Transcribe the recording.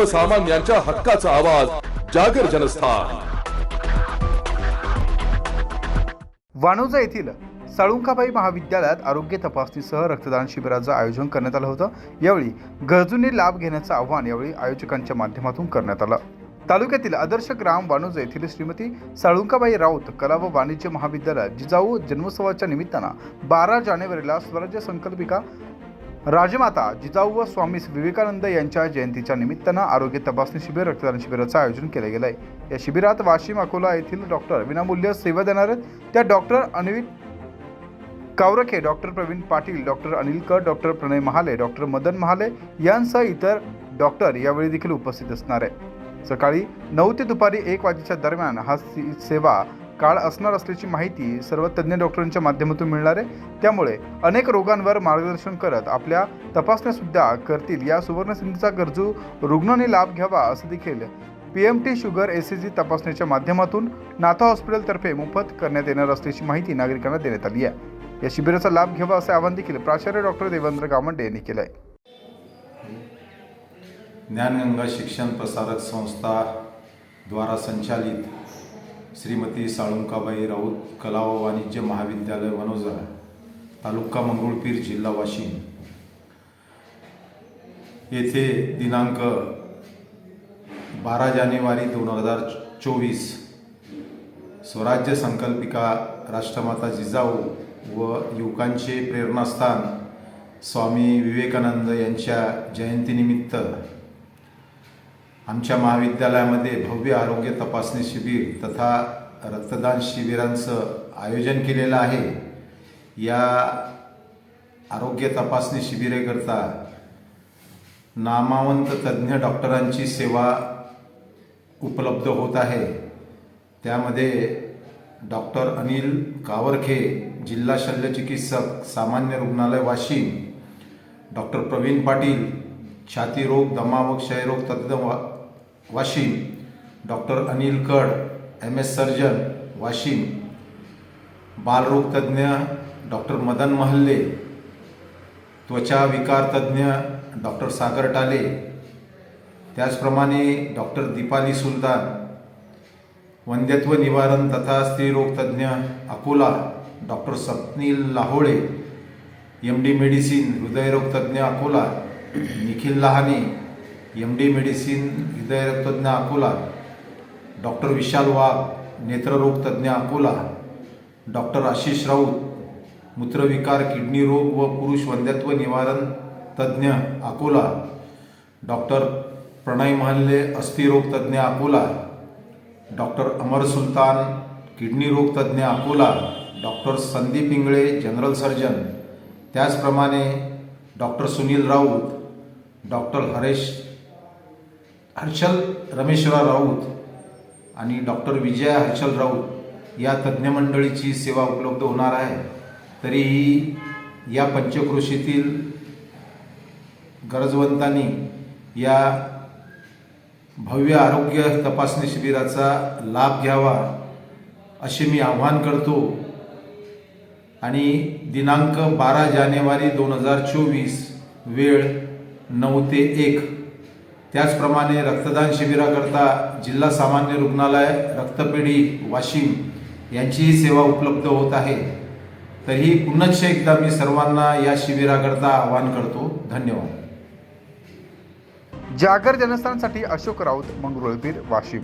सर्वसामान्यांच्या हक्काचा आवाज जागर जनस्थान. वाणोजा येथील साळुंकाबाई महाविद्यालयात आरोग्य तपासणीसह रक्तदान शिबिराचं आयोजन करण्यात आलं होतं. यावेळी गरजूंनी लाभ घेण्याचं आव्हान यावेळी आयोजकांच्या माध्यमातून करण्यात आलं. तालुक्यातील आदर्श ग्राम वाणुज येथील श्रीमती साळुंकाबाई राऊत कला व वाणिज्य महाविद्यालयात जिजाऊ जन्मोत्सवाच्या निमित्तानं बारा जानेवारीला स्वराज्य संकल्पिका राजमाता जिजाऊ व स्वामी विवेकानंद यांच्या जयंतीच्या निमित्तानं आरोग्य तपासणी शिबिर रक्तदान शिबिराचं आयोजन केलं गेलं आहे या शिबिरात वाशिम अकोला येथील डॉक्टर विनामूल्य सेवा देणार आहेत त्या doctor Anil Kavarkhe doctor Pravin Patil doctor Anil कर डॉक्टर प्रणय महाले डॉक्टर मदन महाले यांसह इतर डॉक्टर यावेळी देखील उपस्थित असणार आहे सकाळी नऊ ते दुपारी एक वाजेच्या दरम्यान हा सी- सेवा काळ असणार असल्याची माहिती सर्व तज्ज्ञ डॉक्टरांच्या माध्यमातून मिळणार आहे. त्यामुळे अनेक रोगांवर मार्गदर्शन करत आपल्या तपासण्यासुद्धा करतील. या सुवर्णसिंधीचा गरजू रुग्णांनी लाभ घ्यावा असं देखील P M T sugar S C तपासण्याच्या माध्यमातून नाथा हॉस्पिटलतर्फे मोफत करण्यात येणार असल्याची माहिती नागरिकांना देण्यात आली आहे. या शिबिराचा लाभ घ्यावा असे आवाहन देखील प्राचार्य डॉक्टर देवेंद्र गावंडे यांनी केलं आहे ज्ञानगंगा शिक्षण प्रसारक संस्था द्वारा संचालित श्रीमती साळुंकाबाई राऊत कला व वाणिज्य महाविद्यालय वनोजा तालुका मंगरुळपीर जिल्हा वाशिम. येथे दिनांक बारा जानेवारी दोन हजार चोवीस स्वराज्य संकल्पिका राष्ट्रमाता जिजाऊ व युवकांचे प्रेरणास्थान स्वामी विवेकानंद यांच्या जयंतीनिमित्त आमच्या महाविद्यालयामध्ये भव्य आरोग्य तपासणी शिबिर तथा रक्तदान शिबिरांचं आयोजन केलेलं आहे. या आरोग्य तपासणी शिबिरेकरता नामावंत तज्ज्ञ डॉक्टरांची सेवा उपलब्ध होत आहे. त्यामध्ये डॉक्टर अनिल कावरखे जिल्हा शल्यचिकित्सक सामान्य रुग्णालय वाशिम डॉक्टर प्रवीण पाटील छातीरोग दमा व क्षयरोग तज्ज्ञ वा Washim. Doctor Anil Kad M S surgeon Washim. बालरोगतज्ज्ञ doctor Madan Mahalle. त्वचा विकार तज्ज्ञ डॉक्टर सागर टाले. त्याचप्रमाणे डॉक्टर दीपाली सुलतान. वंध्यत्व निवारण तथा स्त्रीरोगतज्ज्ञ Akola doctor Swapnil Lahole M D medicine हृदयरोगतज्ज्ञ Akola. Nikhil Lahane M D medicine हृदयरोगतज्ञ Akola doctor Vishal Wagh नेत्ररोगतज्ञ अकोला डॉक्टर आशिष राऊत मूत्रविकार किडनी रोग व पुरुष वंध्यत्व निवारण तज्ज्ञ अकोला डॉक्टर प्रणय महल्ले अस्थिरोगतज्ञ Akola doctor Amar Sultan kidney रोगतज्ज्ञ Akola doctor Sandeep Ingale general surgeon. त्याचप्रमाणे डॉक्टर सुनील राऊत डॉक्टर हरेश हर्षल रमेश्वरा राऊत आणि डॉक्टर विजया हर्षल राऊत या तज्ज्ञ मंडळीची सेवा उपलब्ध होणार आहे. तरीही या पंचक्रोशीतील गरजवंतांनी या भव्य आरोग्य तपासणी शिबिराचा लाभ घ्यावा असे मी आव्हान करतो. आणि दिनांक बारा जानेवारी दोन हजार चोवीस वेळ नऊ ते एक त्याचप्रमाणे रक्तदान शिबिराकरता जिल्हा सामान्य रुग्णालय रक्तपेढी वाशिम यांचीही सेवा उपलब्ध होत आहे. तरीही पुनश्च एकदा मी सर्वांना या शिबिराकरता आवाहन करतो. धन्यवाद. जागर जनस्थानसाठी अशोक राऊत मंगरुळपीर वाशिम.